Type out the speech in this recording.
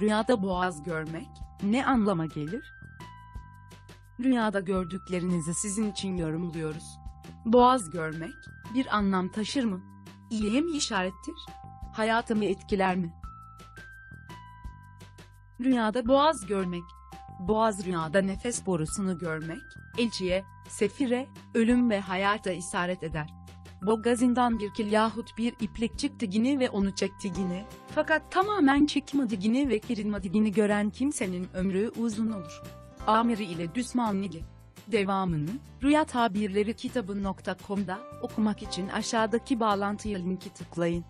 Rüyada boğaz görmek ne anlama gelir? Rüyada gördüklerinizi sizin için yorumluyoruz. Boğaz görmek bir anlam taşır mı? İyiye mi işarettir? Hayatımı etkiler mi? Rüyada boğaz görmek. Boğaz rüyada nefes borusunu görmek, elçiye, sefire, ölüm ve hayata isaret eder. Boğazından bir kil yahut bir iplik çıktı gini ve onu çekti gini. Fakat tamamen çıkmadı gini ve kirilmadı gini gören kimsenin ömrü uzun olur. Amiri ile Düsmanlili. Devamını, Rüya Tabirleri kitabı.com'da okumak için aşağıdaki bağlantıya linki tıklayın.